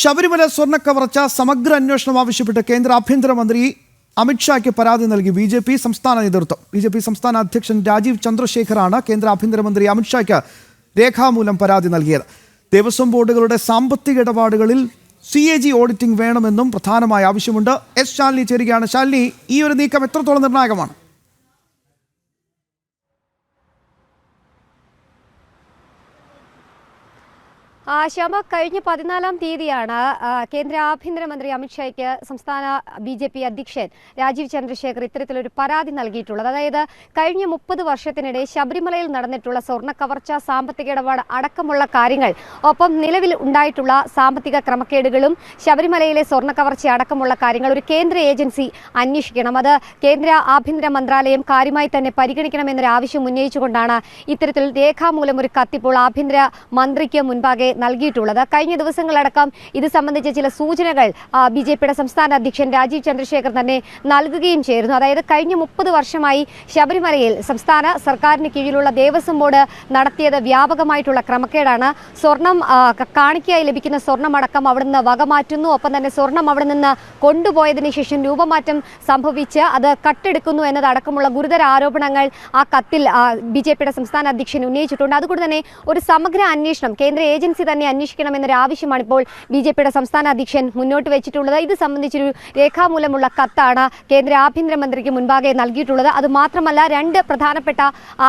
ശബരിമല സ്വർണക്കവർച്ച സമഗ്ര അന്വേഷണം ആവശ്യപ്പെട്ട് കേന്ദ്ര ആഭ്യന്തരമന്ത്രി അമിത്ഷായ്ക്ക് പരാതി നൽകി ബി ജെ പി സംസ്ഥാന നേതൃത്വം. ബി ജെ പി സംസ്ഥാന അധ്യക്ഷൻ രാജീവ് ചന്ദ്രശേഖറാണ് കേന്ദ്ര ആഭ്യന്തരമന്ത്രി അമിത്ഷായ്ക്ക് രേഖാമൂലം പരാതി നൽകിയത്. ദേവസ്വം ബോർഡുകളുടെ സാമ്പത്തിക ഇടപാടുകളിൽ സി എ ജി ഓഡിറ്റിംഗ് വേണമെന്നും പ്രധാനമായ ആവശ്യമുണ്ട്. എസ് ശാലിനി ചേരുകയാണ്. ശാലിനി ഈ ഒരു നീക്കം എത്രത്തോളം നിർണായകമാണ്? ശമ കഴിഞ്ഞ പതിനാലാം തീയതിയാണ് കേന്ദ്ര ആഭ്യന്തരമന്ത്രി അമിത്ഷായ്ക്ക് സംസ്ഥാന ബി ജെ പി അധ്യക്ഷൻ രാജീവ് ചന്ദ്രശേഖർ ഇത്തരത്തിലൊരു പരാതി നൽകിയിട്ടുള്ളത്. അതായത് കഴിഞ്ഞ മുപ്പത് വർഷത്തിനിടെ ശബരിമലയിൽ നടന്നിട്ടുള്ള സ്വർണ കവർച്ച സാമ്പത്തിക ഇടപാട് അടക്കമുള്ള കാര്യങ്ങൾ ഒപ്പം നിലവിൽ ഉണ്ടായിട്ടുള്ള സാമ്പത്തിക ക്രമക്കേടുകളും ശബരിമലയിലെ സ്വർണ കവർച്ച അടക്കമുള്ള കാര്യങ്ങൾ ഒരു കേന്ദ്ര ഏജൻസി അന്വേഷിക്കണം. അത് കേന്ദ്ര ആഭ്യന്തര മന്ത്രാലയം കാര്യമായി തന്നെ പരിഗണിക്കണമെന്നൊരു ആവശ്യം ഉന്നയിച്ചുകൊണ്ടാണ് ഇത്തരത്തിൽ രേഖാമൂലം ഒരു കത്തിപ്പോൾ ആഭ്യന്തര മന്ത്രിക്ക് മുൻപാകെ നൽകിയിട്ടുള്ളത്. കഴിഞ്ഞ ദിവസങ്ങളടക്കം ഇത് സംബന്ധിച്ച ചില സൂചനകൾ ബി ജെ പിയുടെ സംസ്ഥാന അധ്യക്ഷൻ രാജീവ് ചന്ദ്രശേഖർ തന്നെ നൽകുകയും ചെയ്തിരുന്നു. അതായത് കഴിഞ്ഞ മുപ്പത് വർഷമായി ശബരിമലയിൽ സംസ്ഥാന സർക്കാരിന് കീഴിലുള്ള ദേവസ്വം ബോർഡ് നടത്തിയത് വ്യാപകമായിട്ടുള്ള ക്രമക്കേടാണ്. സ്വർണം കാണിക്കയായി ലഭിക്കുന്ന സ്വർണമടക്കം അവിടുന്ന് വകമാറ്റുന്നു. ഒപ്പം തന്നെ സ്വർണം അവിടെ നിന്ന് കൊണ്ടുപോയതിന് ശേഷം രൂപമാറ്റം സംഭവിച്ച് അത് കട്ടെടുക്കുന്നു എന്നതടക്കമുള്ള ഗുരുതര ആരോപണങ്ങൾ ആ കത്തിൽ ബി ജെ പിയുടെ സംസ്ഥാന അധ്യക്ഷൻ ഉന്നയിച്ചിട്ടുണ്ട്. അതുകൊണ്ട് തന്നെ ഒരു സമഗ്ര അന്വേഷണം കേന്ദ്ര ഏജൻസി തന്നെ അന്വേഷിക്കണമെന്നൊരു ആവശ്യമാണ് ഇപ്പോൾ ബി ജെ പിയുടെ സംസ്ഥാന അധ്യക്ഷൻ മുന്നോട്ട് വെച്ചിട്ടുള്ളത്. ഇത് സംബന്ധിച്ചൊരു രേഖാമൂലമുള്ള കത്താണ് കേന്ദ്ര ആഭ്യന്തരമന്ത്രിക്ക് മുൻപാകെ നൽകിയിട്ടുള്ളത്. അത് മാത്രമല്ല രണ്ട് പ്രധാനപ്പെട്ട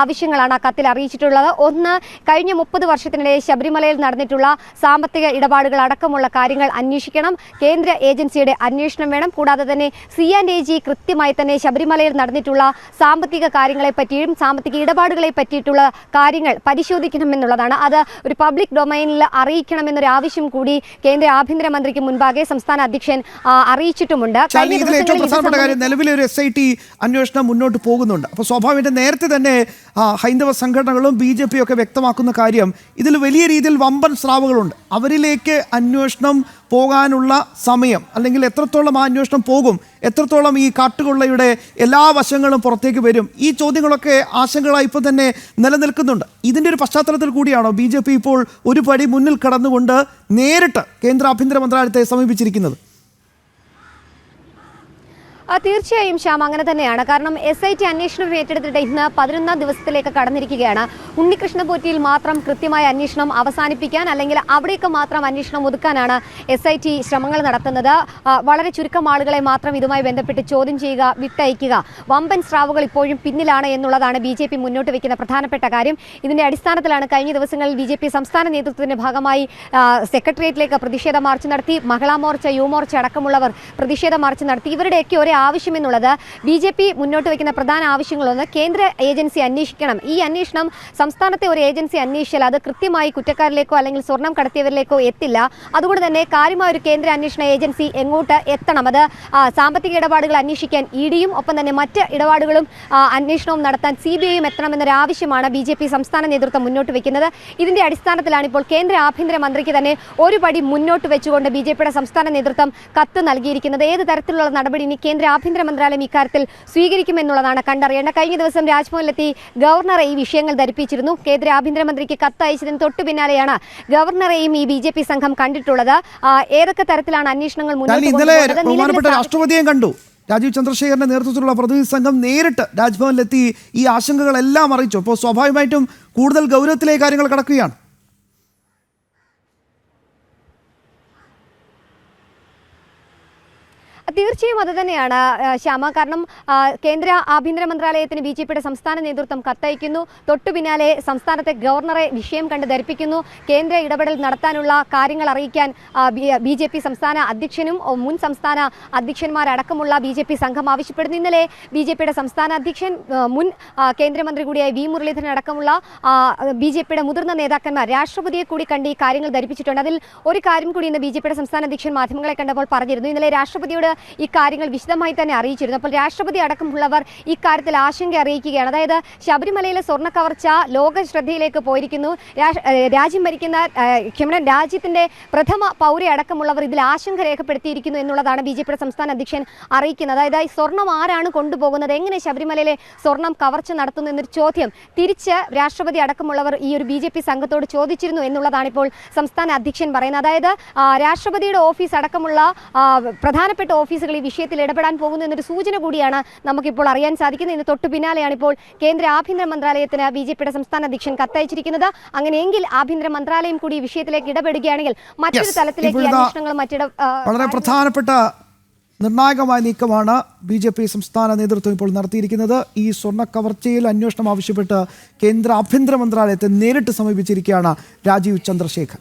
ആവശ്യങ്ങളാണ് ആ കത്തിൽ അറിയിച്ചിട്ടുള്ളത്. ഒന്ന് കഴിഞ്ഞ മുപ്പത് വർഷത്തിനിടെ ശബരിമലയിൽ നടന്നിട്ടുള്ള സാമ്പത്തിക ഇടപാടുകൾ അടക്കമുള്ള കാര്യങ്ങൾ അന്വേഷിക്കണം. കേന്ദ്ര ഏജൻസിയുടെ അന്വേഷണം വേണം. കൂടാതെ തന്നെ സി ആൻഡ് എ ജി കൃത്യമായി തന്നെ ശബരിമലയിൽ നടന്നിട്ടുള്ള സാമ്പത്തിക കാര്യങ്ങളെ പറ്റിയും സാമ്പത്തിക ഇടപാടുകളെ പറ്റിയിട്ടുള്ള കാര്യങ്ങൾ പരിശോധിക്കണമെന്നുള്ളതാണ് അത് ഒരു പബ്ലിക് ഡൊമൈനിൽ അറിയിക്കണമെന്നൊരു ആവശ്യം കൂടി കേന്ദ്ര ആഭ്യന്തരമന്ത്രിക്ക് മുൻപാകെ സംസ്ഥാന അധ്യക്ഷൻ അറിയിച്ചിട്ടുമുണ്ട്. ഏറ്റവും പ്രധാനപ്പെട്ട കാര്യം നിലവിലെ ഒരു എസ് ഐ ടി അന്വേഷണം മുന്നോട്ട് പോകുന്നുണ്ട്. അപ്പോൾ സ്വാഭാവികമായിട്ട് നേരത്തെ തന്നെ ഹൈന്ദവ സംഘടനകളും ബി ജെ പിയും ഒക്കെ വ്യക്തമാക്കുന്ന കാര്യം ഇതിൽ വലിയ രീതിയിൽ വമ്പൻ സ്രാവുകളുണ്ട്. അവരിലേക്ക് അന്വേഷണം പോകാനുള്ള സമയം അല്ലെങ്കിൽ എത്രത്തോളം ആ അന്വേഷണം പോകും എത്രത്തോളം ഈ കാട്ടുകൊള്ളയുടെ എല്ലാ വശങ്ങളും പുറത്തേക്ക് വരും ഈ ചോദ്യങ്ങളൊക്കെ ആശങ്കകളായി ഇപ്പോൾ തന്നെ നിലനിൽക്കുന്നുണ്ട്. ഇതിന്റെ ഒരു പശ്ചാത്തലത്തിൽ കൂടിയാണോ ബി ഇപ്പോൾ ഒരു പടി മുന്നിൽ കടന്നുകൊണ്ട് നേരിട്ട് കേന്ദ്ര ആഭ്യന്തര മന്ത്രാലയത്തെ സമീപിച്ചിരിക്കുന്നത്. തീർച്ചയായും ശ്യാം അങ്ങനെ തന്നെയാണ്. കാരണം എസ് ഐ ടി അന്വേഷണം ഏറ്റെടുത്തിട്ട് ഇന്ന് പതിനൊന്നാം ദിവസത്തിലേക്ക് കടന്നിരിക്കുകയാണ്. ഉണ്ണികൃഷ്ണ പോറ്റിയിൽ മാത്രം കൃത്യമായ അന്വേഷണം അവസാനിപ്പിക്കാൻ അല്ലെങ്കിൽ അവിടെയൊക്കെ മാത്രം അന്വേഷണം ഒതുക്കാനാണ് എസ് ഐ ടി ശ്രമങ്ങൾ നടത്തുന്നത്. വളരെ ചുരുക്കം ആളുകളെ മാത്രം ഇതുമായി ബന്ധപ്പെട്ട് ചോദ്യം ചെയ്യുക വിട്ടയക്കുക. വമ്പൻ സ്രാവുകൾ ഇപ്പോഴും പിന്നിലാണ് എന്നുള്ളതാണ് ബി ജെ പി മുന്നോട്ട് വയ്ക്കുന്ന പ്രധാനപ്പെട്ട കാര്യം. ഇതിന്റെ അടിസ്ഥാനത്തിലാണ് കഴിഞ്ഞ ദിവസങ്ങളിൽ ബി ജെ പി സംസ്ഥാന നേതൃത്വത്തിന്റെ ഭാഗമായി സെക്രട്ടേറിയറ്റിലേക്ക് പ്രതിഷേധ മാർച്ച് നടത്തി. മഹിളാ മോർച്ച യുവമോർച്ച അടക്കമുള്ളവർ പ്രതിഷേധ മാർച്ച് നടത്തി. ഇവരുടെയൊക്കെ ഒരേ ആവശ്യം എന്നുള്ളത് ബി ജെ പി മുന്നോട്ട് വയ്ക്കുന്ന പ്രധാന ആവശ്യങ്ങളൊന്ന് കേന്ദ്ര ഏജൻസി അന്വേഷിക്കണം. ഈ അന്വേഷണം സംസ്ഥാനത്തെ ഒരു ഏജൻസി അന്വേഷിച്ചാൽ അത് കൃത്യമായി കുറ്റക്കാരിലേക്കോ അല്ലെങ്കിൽ സ്വർണം കടത്തിയവരിലേക്കോ എത്തില്ല. അതുകൊണ്ട് തന്നെ കാര്യമായ ഒരു കേന്ദ്ര അന്വേഷണ ഏജൻസി എങ്ങോട്ട് എത്തണം? അത് സാമ്പത്തിക ഇടപാടുകൾ അന്വേഷിക്കാൻ ഇ ഡിയും ഒപ്പം തന്നെ മറ്റ് ഇടപാടുകളും അന്വേഷണവും നടത്താൻ സി ബി ഐയും എത്തണമെന്നൊരു ആവശ്യമാണ് ബി ജെ പി സംസ്ഥാന നേതൃത്വം മുന്നോട്ട് വയ്ക്കുന്നത്. ഇതിന്റെ അടിസ്ഥാനത്തിലാണ് ഇപ്പോൾ കേന്ദ്ര ആഭ്യന്തര മന്ത്രിക്ക് തന്നെ ഒരു പടി മുന്നോട്ട് വെച്ചുകൊണ്ട് ബി ജെ പിയുടെ സംസ്ഥാന നേതൃത്വം കത്ത് നൽകിയിരിക്കുന്നത്. ഏത് തരത്തിലുള്ള നടപടി ഇനി കേന്ദ്ര ആഭ്യന്തര മന്ത്രാലയം ഇക്കാര്യത്തിൽ സ്വീകരിക്കുമെന്നുള്ളതാണ് കണ്ടറിയേണ്ട കഴിഞ്ഞ ദിവസം രാജ്ഭവനിലെത്തി ഗവർണറെ ഈ വിഷയങ്ങൾ ധരിപ്പിച്ചിരുന്നു. കേന്ദ്ര ആഭ്യന്തരമന്ത്രിക്ക് കത്ത് അയച്ചതിന് തൊട്ടു പിന്നാലെയാണ് ഗവർണറെയും ഈ ബി ജെ പി സംഘം കണ്ടിട്ടുള്ളത്. ഏതൊക്കെ തരത്തിലാണ് അന്വേഷണങ്ങൾ മുന്നോട്ട് രാഷ്ട്രപതിയെ കണ്ടു. രാജീവ് ചന്ദ്രശേഖരന്റെ നേതൃത്വത്തിലുള്ള പ്രതിനിധി സംഘം നേരിട്ട് രാജ്ഭവനിലെത്തി ഈ ആശങ്കകളെല്ലാം അറിയിച്ചു. അപ്പോൾ സ്വാഭാവികമായിട്ടും കൂടുതൽ ഗൗരവത്തിലെ കാര്യങ്ങൾ കടക്കുകയാണ്. തീർച്ചയായും അത് തന്നെയാണ്. ശ്യാമ കാരണം കേന്ദ്ര ആഭ്യന്തര മന്ത്രാലയത്തിന് ബി ജെ പിയുടെ സംസ്ഥാന നേതൃത്വം കത്തയക്കുന്നു. തൊട്ടു പിന്നാലെ സംസ്ഥാനത്തെ ഗവർണറെ വിഷയം കണ്ട് ധരിപ്പിക്കുന്നു. കേന്ദ്ര ഇടപെടൽ നടത്താനുള്ള കാര്യങ്ങൾ അറിയിക്കാൻ ബി ജെ പി സംസ്ഥാന അധ്യക്ഷനും മുൻ സംസ്ഥാന അധ്യക്ഷന്മാരടക്കമുള്ള ബി ജെ പി സംഘം ആവശ്യപ്പെടുന്നു. ഇന്നലെ ബി ജെ പിയുടെ സംസ്ഥാന അധ്യക്ഷൻ മുൻ കേന്ദ്രമന്ത്രി കൂടിയായ വി മുരളീധരൻ അടക്കമുള്ള ബി ജെ പിയുടെ മുതിർന്ന നേതാക്കന്മാർ രാഷ്ട്രപതിയെ കൂടി കണ്ട് ഈ കാര്യങ്ങൾ ധരിപ്പിച്ചിട്ടുണ്ട്. അതിൽ ഒരു കാര്യം കൂടി ഇന്ന് ബി ജെ പിയുടെ സംസ്ഥാന അധ്യക്ഷൻ മാധ്യമങ്ങളെ കണ്ടപ്പോൾ പറഞ്ഞിരുന്നു. ഇന്നലെ രാഷ്ട്രപതിയോട് ഈ കാര്യങ്ങൾ വിശദമായി തന്നെ അറിയിച്ചിരുന്നു. അപ്പോൾ രാഷ്ട്രപതി അടക്കമുള്ളവർ ഇക്കാര്യത്തിൽ ആശങ്ക അറിയിക്കുകയാണ്. അതായത് ശബരിമലയിലെ സ്വർണ കവർച്ച ലോക ശ്രദ്ധയിലേക്ക് പോയിരിക്കുന്നു. രാജ്യം ഭരിക്കുന്ന ക്ഷമണം രാജ്യത്തിന്റെ പ്രഥമ പൗര അടക്കമുള്ളവർ ഇതിൽ ആശങ്ക രേഖപ്പെടുത്തിയിരിക്കുന്നു എന്നുള്ളതാണ് ബി ജെ പിയുടെ സംസ്ഥാന അധ്യക്ഷൻ അറിയിക്കുന്നത്. അതായത് സ്വർണം ആരാണ് കൊണ്ടുപോകുന്നത്? എങ്ങനെ ശബരിമലയിലെ സ്വർണം കവർച്ച നടത്തുന്നു എന്നൊരു ചോദ്യം തിരിച്ച് രാഷ്ട്രപതി അടക്കമുള്ളവർ ഈ ഒരു ബി ജെ പി സംഘത്തോട് ചോദിച്ചിരുന്നു എന്നുള്ളതാണ് ഇപ്പോൾ സംസ്ഥാന അധ്യക്ഷൻ പറയുന്നത്. അതായത് രാഷ്ട്രപതിയുടെ ഓഫീസ് അടക്കമുള്ള പ്രധാനപ്പെട്ട പ്രധാനപ്പെട്ട ഓഫീസുകൾ ഈ വിഷയത്തിൽ ഇടപെടാൻ പോകുന്നു എന്നൊരു സൂചന കൂടിയാണ് നമുക്കിപ്പോൾ അറിയാൻ സാധിക്കുന്നത്. ഇന്ന് തൊട്ടു പിന്നാലെയാണ് ഇപ്പോൾ കേന്ദ്ര ആഭ്യന്തര മന്ത്രാലയത്തിന് ബി ജെ പിയുടെ സംസ്ഥാന അധ്യക്ഷൻ കത്തയച്ചിരിക്കുന്നത്. അങ്ങനെയെങ്കിൽ ആഭ്യന്തര മന്ത്രാലയം കൂടി ഈ വിഷയത്തിലേക്ക് ഇടപെടുകയാണെങ്കിൽ മറ്റൊരു തലത്തിലേക്ക് അന്വേഷണങ്ങൾ മറ്റിട വളരെ പ്രധാനപ്പെട്ട നിർണായകമായ നീക്കമാണ് ബി ജെ പി സംസ്ഥാന നേതൃത്വം ഇപ്പോൾ നടത്തിയിരിക്കുന്നത്. ഈ സ്വർണ കവർച്ചയിൽ അന്വേഷണം ആവശ്യപ്പെട്ട് കേന്ദ്ര ആഭ്യന്തര മന്ത്രാലയത്തെ നേരിട്ട് സമീപിച്ചിരിക്കുകയാണ് രാജീവ് ചന്ദ്രശേഖർ.